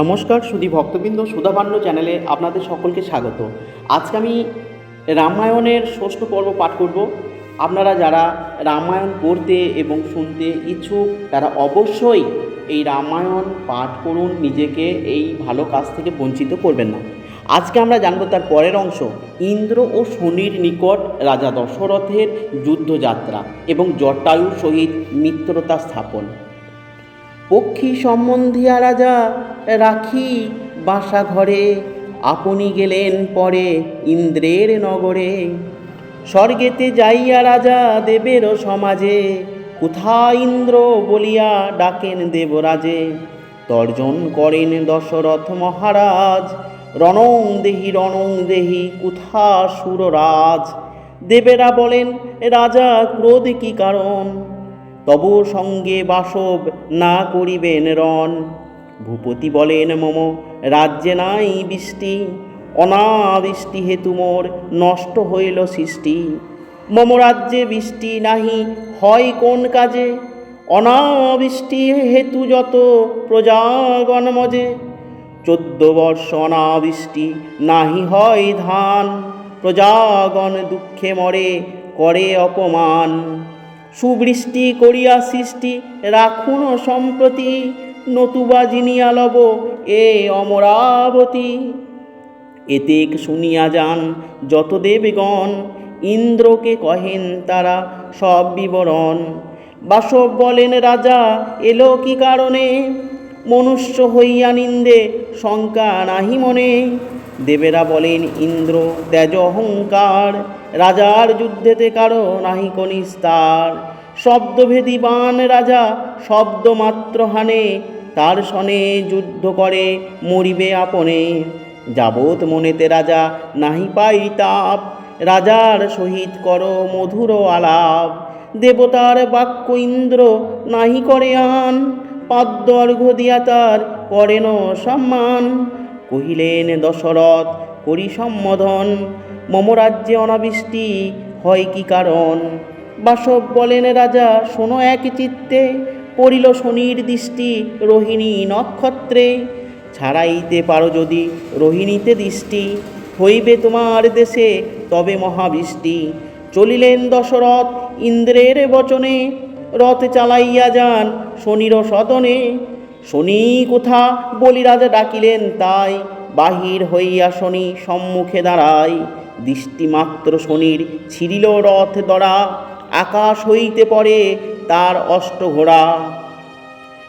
নমস্কার সুধী ভক্তবৃন্দ সুধাপাণ্ড চ্যানেলে আপনাদের সকলকে স্বাগত। আজকে আমি রামায়ণের ষষ্ঠ পর্ব পাঠ করব। আপনারা যারা রামায়ণ পড়তে এবং শুনতে ইচ্ছুক, তারা অবশ্যই এই রামায়ণ পাঠ করুন, নিজেকে এই ভালো কাজ থেকে বঞ্চিত করবেন না। আজকে আমরা জানব তার পরের অংশ, ইন্দ্র ও শনির নিকট রাজা দশরথের যুদ্ধযাত্রা এবং জটায়ুর সহিত মিত্রতা স্থাপন। পক্ষী সম্বন্ধিয়া রাজা, রাখি বাসা ঘরে, আপনি গেলেন পরে ইন্দ্রের নগরে। স্বর্গেতে যাইয়া রাজা দেবের সমাজে কোথা ইন্দ্র বলিয়া ডাকেন দেবরাজে? তর্জন করেন দশরথ মহারাজ, রণং দেহি রণং দেহি, কুথা সুররাজ? দেবেরা বলেন, রাজা ক্রোধ কি কারণ? তব সঙ্গে বাসব না করিবেন রণ। ভূপতি বলেন, মম, রাজ্যে নাই বৃষ্টি। অনাবৃষ্টি হেতু মোর নষ্ট হইল সৃষ্টি। মম, রাজ্যে বৃষ্টি নাহি, হয় কোন কাজে? অনাবৃষ্টি হেতু যত প্রজাগণ মজে। চোদ্দ বর্ষ অনাবৃষ্টি নাহি হয় ধান। প্রজাগণ দুঃখে মরে, করে অপমান। সুবৃষ্টি করিয়া সৃষ্টি রাখুন সম্প্রতি, নতুবা জিনিয়া লব এ অমরাবতী। এতেক শুনিয়া যান যত দেবগণ ইন্দ্রকে কহেন তারা সব বিবরণ। বাসব বলেন, রাজা, এলো কি কারণে? মনুষ্য হইয়া নিন্দে শঙ্কা নাহি মনে। দেবেরা বলেন, ইন্দ্র, তেজ অহংকার রাজার যুদ্ধেতে কারও নাহি কনিস্তার। শব্দভেদী বান রাজা শব্দ মাত্র হানে, তার সনে যুদ্ধ করে, মরিবে আপনে। যাবৎ মনেতে রাজা নাহি পাই তাপ, রাজার সহিত কর মধুর আলাপ। দেবতার বাক্য ইন্দ্র নাহি করে আন, পাদ্য অর্ঘ্য দিয়া তার করেন সম্মান। কহিলেন, দশরথ, করি সম্বোধন। মম রাজ্যে অনাবৃষ্টি হয় কি কারণ? বাসব বলেন, রাজা, শোনো এক চিত্তে, পড়িল শনির দৃষ্টি রোহিণী নক্ষত্রে। ছাড়াইতে পারো যদি রোহিণীতে দৃষ্টি, হইবে তোমার দেশে তবে মহাবৃষ্টি। চলিলেন দশরথ ইন্দ্রের বচনে, রথ চালাইয়া যান শনির সদনে। শনি, কোথা? বলি রাজা ডাকিলেন, তাই বাহির হইয়া শনি সম্মুখে দাঁড়ায়। দৃষ্টিমাত্র শনির ছিড়িল রথ দড়া আকাশ হইতে পড়ে তার অষ্ট ঘোড়া।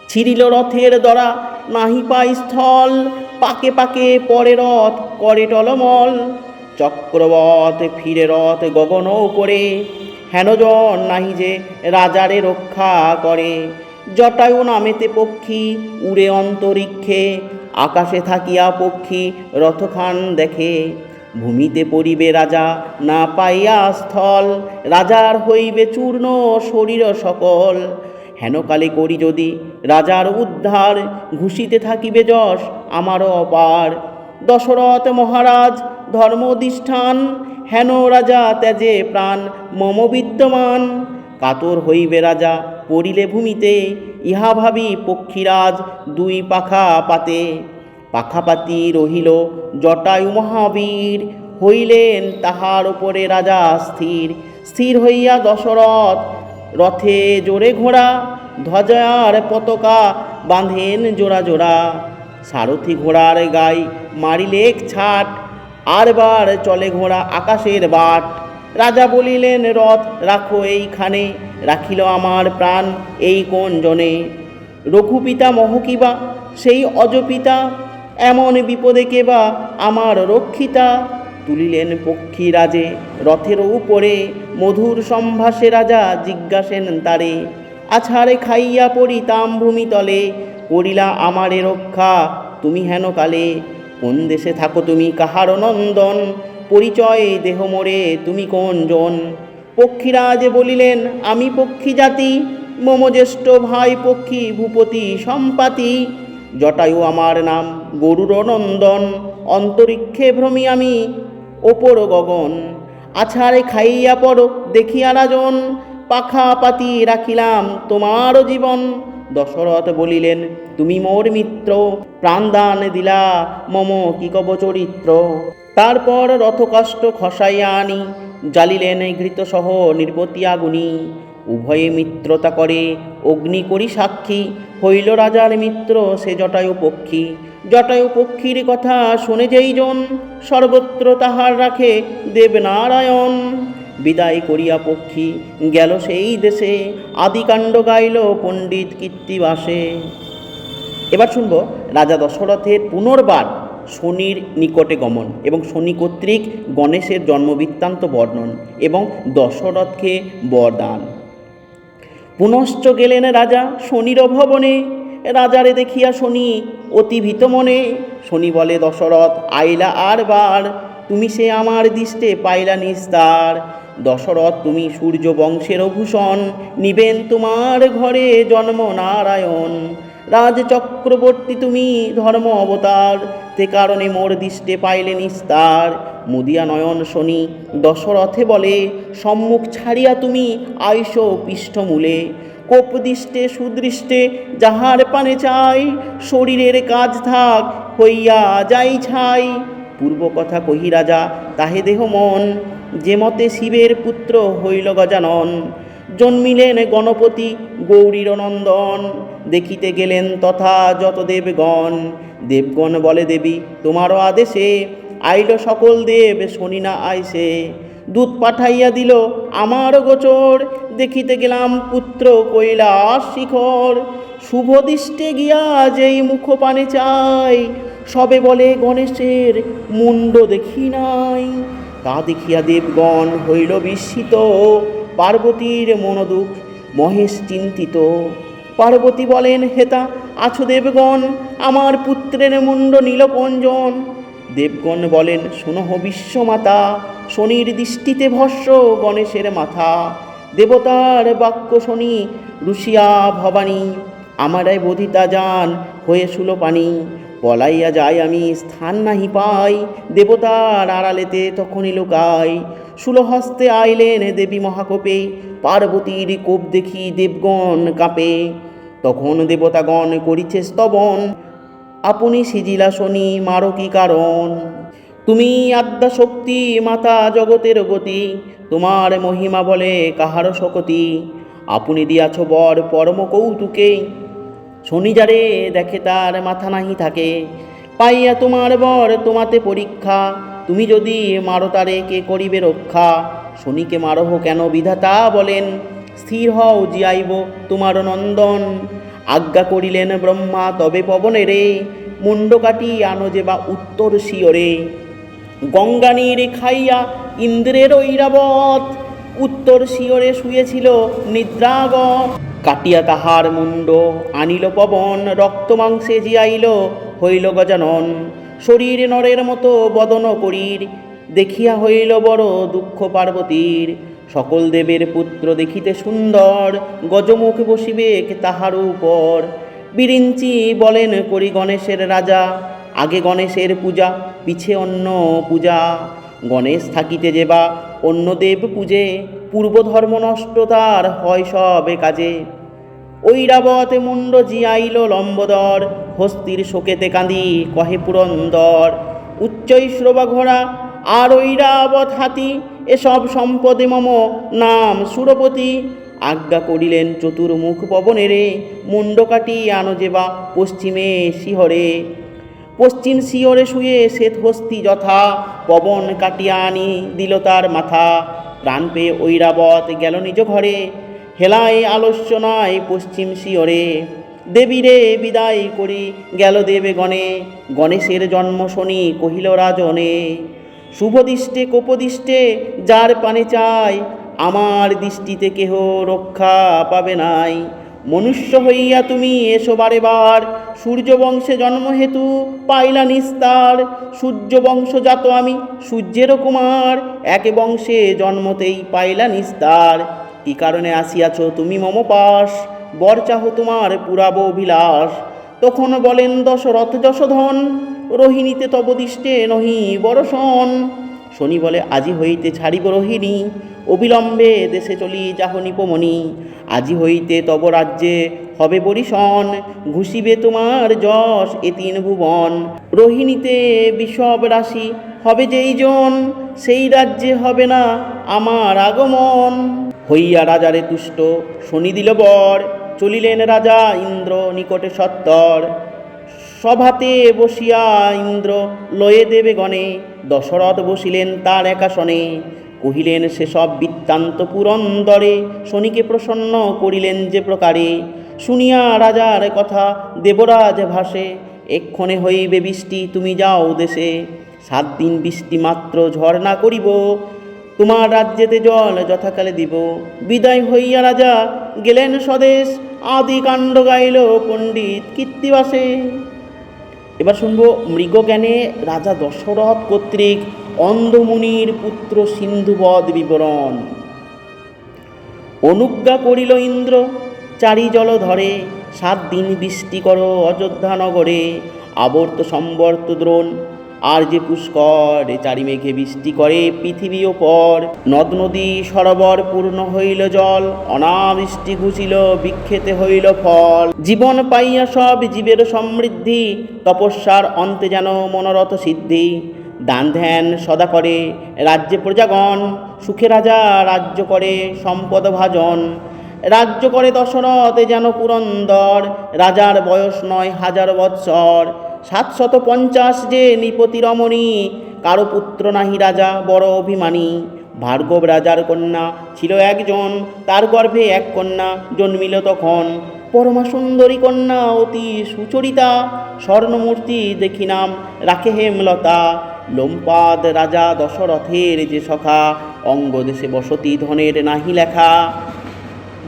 ছিড়িল রথের দড়া নাহি পাই স্থল, পাকে পাকে পরে রথ, করে টলমল। চক্রবত ফিরে রথ গগন করে হেনজন নাহি যে রাজারে রক্ষা করে। জটায়ু নামেতে পক্ষী উড়ে অন্তরিক্ষে, আকাশে থাকিয়া পক্ষী রথখান দেখে। ভূমিতে পড়িবে রাজা, না পাইয়া স্থল। রাজার হইবে চূর্ণ শরীর সকল। হেনকালে করি যদি, রাজার উদ্ধার ঘুষিতে থাকিবে যশ, আমারও অপার। দশরথ মহারাজ ধর্মধিষ্ঠান, হেন রাজা ত্যাজে প্রাণ, মম বিদ্যমান। কাতর হইবে রাজা, পড়িলে ভূমিতে, ইহা ভাবি পক্ষীরাজ দুই পাখা পাতে। পাখাপাতি রহিল জটায়ু মহাবীর। হইলেন তাহার উপরে রাজা স্থির। স্থির হইয়া দশরথ রথে জোরে ঘোড়া, ধ্বজার পতাকা বাঁধেন জোড়া জোড়া। সারথি ঘোড়ার গাই মারিলেক ছাট, আরবার চলে ঘোড়া আকাশের বাট। রাজা বলিলেন, রথ, রাখো এইখানে, রাখিল আমার প্রাণ এই কোন জনে। রঘুপিতা মহকিবা সেই অজপিতা এমন বিপদে কেবা আমার রক্ষিতা? তুলিলেন পক্ষী রাজে রথের উপরে, মধুর সম্ভাসে রাজা জিজ্ঞাসেন তারে, আছাড়ে খাইয়া পড়ি তাম ভূমি তলে করিলা আমারে রক্ষা, তুমি হেন কালে? কোন দেশে থাকো তুমি কাহার নন্দন? পরিচয় দেহ মোরে তুমি কোন জন? পক্ষীরাজ বলিলেন, আমি পক্ষী জাতি, মম ভাই পক্ষী ভূপতি সম্পাতি জটায়ু আমার নাম গরুর নন্দন অন্তরিক্ষে ভ্রমি আমি ওপর গগন। আছাড়ে খাইয়া পড়ো দেখিয়া রাজন পাখা পাতি রাখিলাম তোমারও জীবন। দশরথ বলিলেন, তুমি মোর মিত্র, প্রাণদান দিলা মম কি কব চরিত্র? তারপর রথকাষ্ট খসাইয়া আনি, জ্বালিলেন ঘৃত সহ নির্বতী আগুনি উভয়ে মিত্রতা করে অগ্নি করি সাক্ষী হইল রাজার মিত্র সে জটায়ু পক্ষী। জটায়ু পক্ষীর কথা শুনে যেই জন সর্বত্র তাহার রাখে দেবনারায়ণ। বিদায় করিয়া পক্ষী গেল সেই দেশে। আদিকাণ্ড গাইল পণ্ডিত কীর্তিবাসে। এবার শুনব রাজা দশরথের পুনর্বার শনির নিকটে গমন এবং শনি কর্তৃক গণেশের জন্মবৃত্তান্ত বর্ণন এবং দশরথকে বরদান। পুনশ্চ গেলেন রাজা শনির ভবনে। রাজারে দেখিয়া শনি অতি ভীত মনে। শনি বলে, দশরথ, আইলা আর বার। তুমি সে আমার দৃষ্টে পাইলা নিস্তার। দশরথ, তুমি সূর্য বংশের ভূষণ নিবেন তোমার ঘরে জন্ম নারায়ণ। রাজ চক্রবর্তী তুমি ধর্ম অবতার তে কারণে মোর দৃষ্টে পাইলে নিস্তার। মুদিয়া নয়ন শনি দশরথে বলে, সম্মুখ ছাড়িয়া তুমি আইস পৃষ্ঠমূলে। কোপদৃষ্টে সুদৃষ্টে যাহার পানে চাই, শরীরের কাজ থাক হইয়া যাই ছাই। পূর্ব কথা কহি রাজা, তাহে দেহ মন, যে মতে শিবের পুত্র হইল গজানন। জন্মিলেন গণপতি গৌরীর নন্দন দেখিতে গেলেন তথা যত দেবগণ দেবগণ বলে, দেবী, তোমারও আদেশে। আইল সকল দেব, শনি না আইসে। দুধ পাঠাইয়া দিল, আমার গোচর। দেখিতে গেলাম পুত্র কৈলাস শিখর। শুভ দৃষ্টে গিয়া যেই মুখ পানে চাই। সবে বলে, গণেশের মুন্ড দেখি নাই। তা দেখিয়া দেবগণ হইল বিস্মিত। পার্বতীর মনোদুখ মহেশ চিন্তিত। পার্বতী বলেন, হেতা, আছো দেবগণ, আমার পুত্রের মুন্ড নীলকঞ্জন। দেবগণ বলেন শুনহ বিশ্বমাতা, শনির দৃষ্টিতে ভস্য গণেশের মাথা। দেবতার বাক্য শনি রুষিয়া ভবানী, আমারাই বোধিতা যান হয়ে শুলো পানি পলাইয়া যাই আমি স্থান নাহি পাই, দেবতার আড়ালেতে তখনই লোকাই। সুলহস্তে আইলেন দেবী মহাকোপে, পার্বতীর কোপ দেখি দেবগণ কাঁপে। তখন দেবতাগণ করিছে স্তবন, আপনি সিজিলা শনি মারো কি কারণ। তুমি আদ্যা শক্তি মাতা জগতের গতি, তোমার মহিমা বলে কাহার শকতি। আপনি দিয়াছ বর পরম কৌতুকে শনি যারে দেখে তার মাথা নাহি থাকে। পাইয়া তোমার বর তোমাতে পরীক্ষা তুমি যদি মারো তারে, কে করিবে রক্ষা? শনিকে মারহ কেন বিধাতা বলেন? স্থির হও, জিয়াইব তোমার নন্দন। আজ্ঞা করিলেন ব্রহ্মা, তবে পবনে রে মুন্ড কাটি আনো যে বা উত্তর শিওরে গঙ্গা নীরে খাইয়া ইন্দ্রের ঐরাবত, উত্তর শিওরে শুয়েছিল নিদ্রাগ কাটিয়া তাহার মুন্ড আনিল পবন রক্ত মাংসে জিয়াইল, হইল গজানন। শরীর নরের মতো বদন করির। দেখিয়া হইল বড় দুঃখ পার্বতীর। সকল দেবের পুত্র দেখিতে সুন্দর, গজমুখ বসিবেক তাহার উপর। বিরিঞ্চি বলেন, করি গণেশের রাজা, আগে গণেশের পূজা, পিছে অন্য পূজা। গণেশ থাকিতে যেবা, অন্য দেব পূজে পূর্ব ধর্ম নষ্ট তার হয় সবে কাজে। ঐরাবতে মুন্ড জিয়াইল লম্বদর, হস্তির শোকেতে কাঁদি, কহে পুরন্দর। উচ্চৈশ্রবা ঘোড়া, আর ঐরাবত হাতি, এসব সম্পদে মম, নাম সুরপতি। আজ্ঞা করিলেন চতুর্মুখ পবনেরে, মুন্ড কাটি আনো যেবা পশ্চিমে শিহরে। পশ্চিম শিহরে শুয়ে শ্বেত হস্তি যথা, পবন কাটিয়া আনি দিল তার মাথা। প্রাণ পেয়ে ঐরাবত গেল নিজ ঘরে। হেলায় আলোচনায় নয় পশ্চিম শিয়রে। দেবীরে বিদায় করি গেল দেবে গণে গণেশের জন্ম শনি কহিল রাজনে। শুভদৃষ্টে, কোপদৃষ্টে যার পানে চাই, আমার দৃষ্টিতে কেহ রক্ষা পাবে নাই। মনুষ্য হইয়া তুমি এসো বারে বার সূর্যবংশে জন্ম হেতু পাইলা নিস্তার। সূর্য বংশজাত আমি সূর্যের কুমার, একে বংশে জন্মতেই পাইলা নিস্তার। কি কারণে আসিয়াছ তুমি মম পাশ? বর চাহ তোমার পুরাব অভিলাষ। তখন বলেন, দশরথ যশোধন, রোহিণীতে তব দৃষ্টে নহি বরসন শনি বলে, আজি হইতে ছাড়িব রোহিণী, অবিলম্বে দেশে চলি যাহ নিপমণি। আজি হইতে তব রাজ্যে হবে বরিশন, ঘুষিবে তোমার যশ এ তিন ভুবন। রোহিণীতে বিষব রাশি হবে যেই জন, সেই রাজ্যে হবে না আমার আগমন। হইয়া রাজারে তুষ্ট, শনি দিল বর, চলিলেন রাজা ইন্দ্র নিকটে সত্তর। সভাতে বসিয়া ইন্দ্র লয়ে দেবে গণে, দশরথ বসিলেন তার একাসনে। কহিলেন, সেসব বৃত্তান্ত পুরন্দরে শনিকে প্রসন্ন করিলেন যে প্রকারে। শুনিয়া রাজার কথা দেবরাজ ভাসে, এক্ষণে হইবে বৃষ্টি, তুমি যাও দেশে। সাত দিন বৃষ্টি মাত্র ঝর্ণা করিব তোমার রাজ্যেতে জল যথাকালে দিব। বিদায় হইয়া রাজা গেলেন স্বদেশ। আদি কাণ্ড গাইল পণ্ডিত কীর্তিবাসে। এবার শুনব মৃগজ্ঞানে রাজা দশরথ কর্তৃক অন্ধমুনির পুত্র সিন্ধুবধ বিবরণ। অনুজ্ঞা করিল ইন্দ্র, চারি জল ধরে, সাত দিন বৃষ্টি করো অযোধ্যা নগরে, আবর্ত সম্বর্ত দ্রোণ। আর যে পুষ্কর, চারি মেঘে বৃষ্টি করে পৃথিবী ওপর, নদ নদী সরোবর পূর্ণ হইল জল, অনাবৃষ্টি ঘুষিল বিক্ষেতে হইল ফল। জীবন পাইয়া সব জীবের সমৃদ্ধি, তপস্যার অন্তে যেন মনোরথ সিদ্ধি। দান ধ্যান সদা করে রাজ্যে প্রজাগণ, সুখে রাজা রাজ্য করে সম্পদ ভাজন। রাজ্য করে দশরথ যেন পুরন্দর, রাজার বয়স নয় হাজার বৎসর। সাতশত পঞ্চাশ যে নিপতি রমণী কারও পুত্র নাহি রাজা, বড় অভিমানী। ভার্গব রাজার কন্যা ছিল একজন, তার গর্ভে এক কন্যা জন্মিল তখন। পরমা সুন্দরী কন্যা অতি সুচরিতা, স্বর্ণমূর্তি দেখি নাম রাখে হেমলতা। লোমপাদ রাজা দশরথের যে সখা, অঙ্গদেশে বসতি ধনের নাহি লেখা।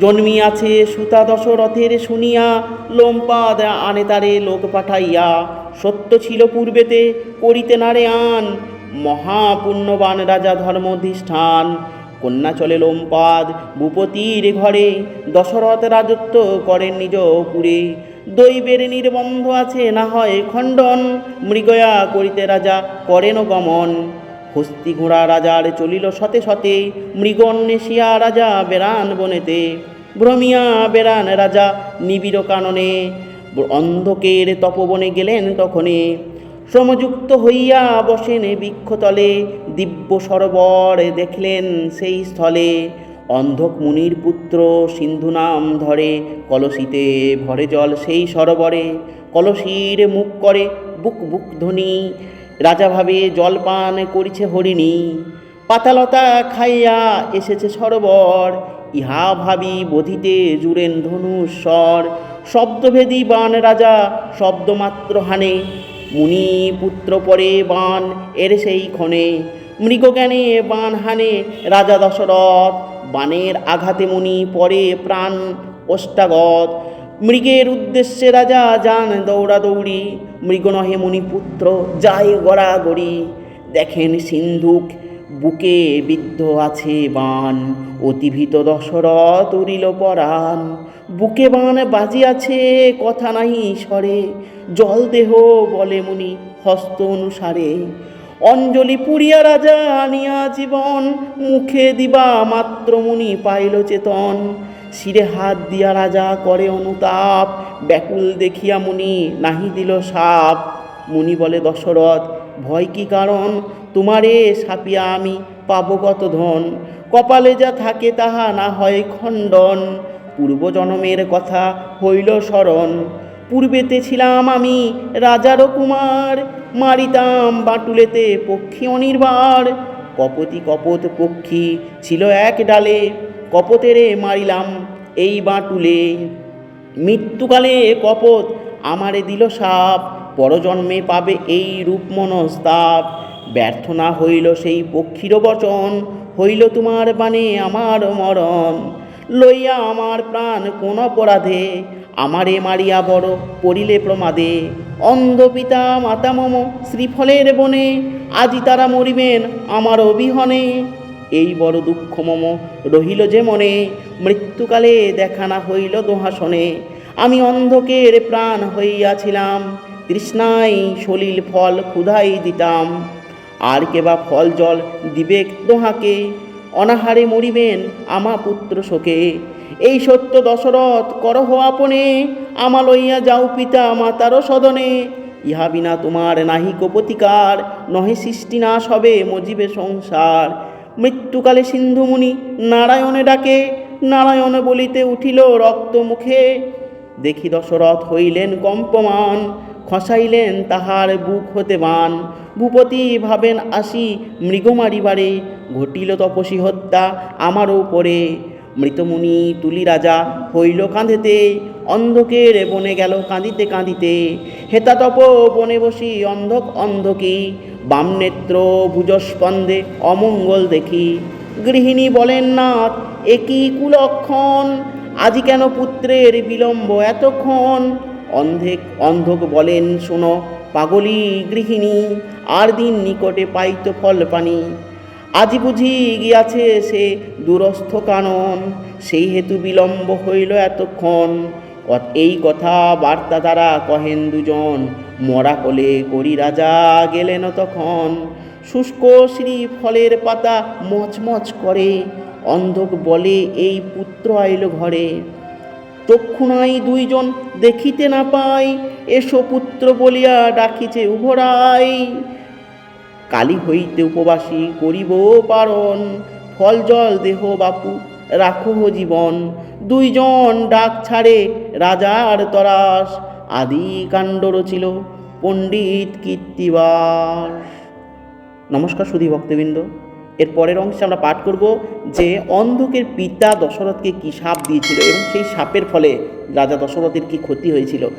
জন্মিয়াছে সুতা দশরথের শুনিয়া, লোমপাদ আনে তারে লোক পাঠাইয়া। সত্য ছিল পূর্বেতে, করিতে নারে আন। মহাপুণ্যবান রাজা ধর্মধিষ্ঠান। কন্যা চলে লোমপাদ, ভূপতির ঘরে। দশরথ রাজত্ব করেন নিজ পুরে। দৈবের নির্বন্ধ আছে, না হয় খণ্ডন। মৃগয়া করিতে রাজা করেন গমন। হস্তি ঘোড়া রাজার চলিল সতে শতে মৃগন্বেষিয়া রাজা বেড়ান বনেতে, ভ্রমিয়া বেড়ান রাজা নিবিড় কাননে, অন্ধকের তপবনে গেলেন তখনে, শ্রমযুক্ত হইয়া বসেন বৃক্ষতলে, দিব্য সরোবর দেখলেন সেই স্থলে, অন্ধক মুনির পুত্র সিন্ধু নাম ধরে কলসিতে ভরে জল সেই সরোবরে, কলসির মুখ করে বুক বুক ধ্বনি রাজা ভাবে জলপান করিছে হরিণী। পাতালতা খাইয়া এসেছে সরোবর। ইহা ভাবি বধিতে জুড়েন ধনুস্বর শব্দভেদী বান রাজা শব্দমাত্র হানে। মুনি পুত্র পরে বান এর সেই ক্ষণে। মৃগজ্ঞানে বান হানে রাজা দশরথ। বানের আঘাতে মুনি পরে প্রাণ অষ্টাগত। মৃগের উদ্দেশ্যে রাজা যান দৌড়াদৌড়ি মৃগ নহে মুনিপুত্র, যায় গড়াগড়ি। দেখেন সিন্ধুক, বুকে বিদ্ধ আছে বান। অতিভীত দশরথ উড়িল পরাণ। বুকে বান বাজি আছে কথা নাহি স্বরে। জল দেহ বলে মুনি, হস্ত অনুসারে। অঞ্জলি পুরিয়া রাজা আনিয়া জীবন। মুখে দিবা মাত্র মুনি পাইল চেতন। শিরে হাত দিয়া রাজা করে অনুতাপ। ব্যাকুল দেখিয়া মুনি নাহি দিল সাপ। মুনি বলে, দশরথ, ভয় কি কারণ? তোমারে সাপিয়া আমি পাবো কত ধন? কপালে যা থাকে তাহা না হয় খণ্ডন। পূর্বজন্মের কথা হইল স্মরণ। পূর্বেতে ছিলাম আমি রাজার কুমার। মারিতাম বাটুলেতে পক্ষী অনির্বার কপতি কপত পক্ষী ছিল এক ডালে। কপতেরে মারিলাম এই বাটুলে। মৃত্যুকালে কপত আমারে দিল সাপ, পরজন্মে পাবে এই রূপ মনস্তাপ ব্যর্থ না হইল সেই পক্ষীর বচন, হইল তোমার বাণে আমার মরণ। লইয়া আমার প্রাণ কোন অপরাধে, আমারে মারিয়া বড় পড়িলে প্রমাদে। অন্ধ পিতা মাতা মম শ্রীফলের বনে, আজি তারা মরিবেন আমার অবিহনে। এই বড় দুঃখ মম রহিল যে মনে, মৃত্যুকালে দেখা না হইল দোহাসনে। আমি অন্ধকের প্রাণ হইয়াছিলাম তৃষ্ণায় সলিল ফল ক্ষুধাই দিতাম। আর কেবা ফল জল দিবেক দোহাকে, অনাহারে মরিবেন আমা পুত্র শোকে। এই সত্য দশরথ করহ আপনে, আমা লইয়া যাও পিতা মাতারও সদনে। ইহা বিনা তোমার নাহি প্রতিকার, নহে সৃষ্টি নাশ হবে মজিবে সংসার। মৃত্যুকালে সিন্ধুমুনি নারায়ণে ডাকে, নারায়ণে বলিতে উঠিল রক্ত মুখে দেখি দশরথ হইলেন কম্পমান, খসাইলেন তাহার বুক হতে বান। ভূপতি ভাবেন আসি মৃগ মারিবারে ঘটিল তপসী হত্যা আমারও পরে মৃতমুনি তুলি রাজা হইল কাঁধেতে, অন্ধকের বনে গেল কাঁদিতে কাঁদিতে। হেতা তপ বনে বসি অন্ধক অন্ধকি বাম নেত্র ভুজস্পন্দে অমঙ্গল দেখি। গৃহিণী বলেন নাথ একই কুলক্ষণ। আজি কেন পুত্রের বিলম্ব এতক্ষণ? অন্ধেক, অন্ধক বলেন, শোনো, পাগলি গৃহিণী, আর দিন নিকটে পাইত ফল পানি। আজি বুঝি গিয়াছে সে দুরস্থ কানন, সেই হেতু বিলম্ব হইল এতক্ষণ। এই কথা বার্তা দ্বারা কহেন দুজন, মরা কলে করি রাজা গেলেন তখন। শুষ্ক শ্রী ফলের পাতা মচমচ করে, অন্ধক বলে এই পুত্র আইল ঘরে। তক্ষুনাই দুইজন দেখিতে না পাই, এসো পুত্র বলিয়া ডাকিছে উভরাই। কালী হইতে উপবাসী করিব পারণ, ফল জল দেহ বাপু রাখো জীবন, দুইজন ডাক ছাড়ে রাজার তরাস আদি কাণ্ড রচিল পণ্ডিত কীর্তিবাস। নমস্কার সুধী ভক্তবৃন্দ। এর পরের অংশে আমরা পাঠ করব যে অন্ধকের পিতা দশরথকে কি সাপ দিয়েছিল এবং সেই সাপের ফলে রাজা দশরথের কি ক্ষতি হয়েছিল।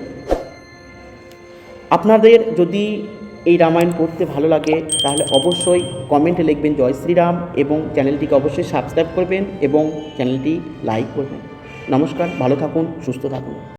আপনাদের যদি এই রামায়ণ পড়তে ভালো লাগে, তাহলে অবশ্যই কমেন্টে লিখবেন জয় শ্রীরাম এবং চ্যানেলটিকে অবশ্যই সাবস্ক্রাইব করবেন এবং চ্যানেলটি লাইক করবেন। নমস্কার, ভালো থাকুন, সুস্থ থাকুন।